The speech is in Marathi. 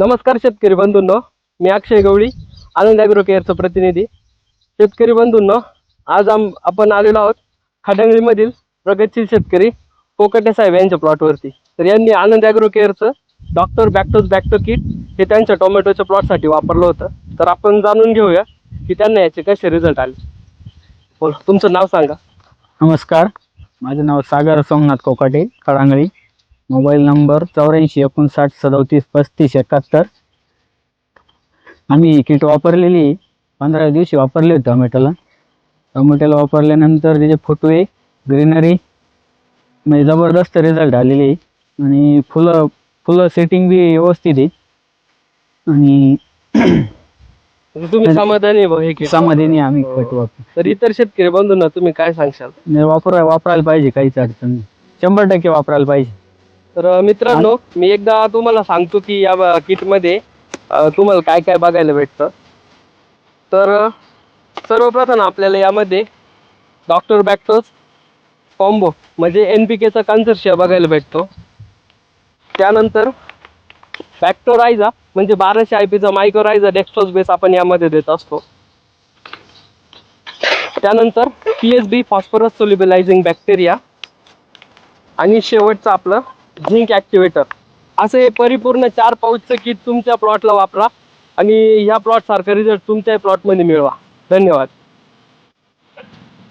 नमस्कार शेतकरी बंधूंनो मी अक्षय गवळी आनंद ॲग्रो केअरचा प्रतिनिधी. शेतकरी बंधूंनो आज आम आपण आलेलो आहोत खडंगळीमधील प्रगतशील शेतकरी कोकटे साहेब यांच्या प्लॉटवरती. तर यांनी आनंद ॲग्रो केअरचं डॉक्टर बॅक्टोज बॅक्टो किट हे त्यांच्या टोमॅटोच्या प्लॉटसाठी वापरलं होतं. तर आपण जाणून घेऊया की त्यांना याचे कसे रिझल्ट आले. बोला तुमचं नाव सांगा. नमस्कार माझे नाव सागर सोमनाथ कोकाटे खळांगळी मोबाईल नंबर चौऱ्याऐंशी एकोणसाठ सदोतीस पस्तीस एकाहत्तर. आम्ही किट वापरलेली पंधरा दिवशी वापरले होते टोमॅटोला. टोमॅटोला वापरल्यानंतर त्याचे फुटवे ग्रीनरी. म्हणजे जबरदस्त रिझल्ट आलेले. आणि फुलं फुलं सेटिंग बी व्यवस्थित आहे. आणि तुम्ही समाधानी बुवा हे? समाधानी आम्ही कट वापर तर इतर शेतकरी बंधूंना तुम्ही काय सांगशाल? वापरा वापरायला पाहिजे काहीच अडचण नाही. शंभर टक्के वापरायला पाहिजे. तर मित्रांनो मी एकदा तुम्हाला सांगतो की या किटमध्ये तुम्हाला काय काय बघायला भेटतं. तर सर्वप्रथम आपल्याला यामध्ये डॉक्टर बॅक्टोस कॉम्बो म्हणजे एन पी केचा कन्सर्शिया बघायला भेटतो. त्यानंतर बॅक्टोरायझा म्हणजे बाराशे आय पीचा मायक्रोरायझा डेक्स्ट्रोज बेस आपण यामध्ये देत असतो. त्यानंतर P S B phosphorus solubilising bacteria आणि शेवटचं आपलं झिंक ॲक्टिवेटर असं हे परिपूर्ण चार पाऊचचं किट तुमच्या प्लॉटला वापरा आणि ह्या प्लॉटसारखा रिझल्ट तुमच्याही प्लॉटमध्ये मिळवा. धन्यवाद.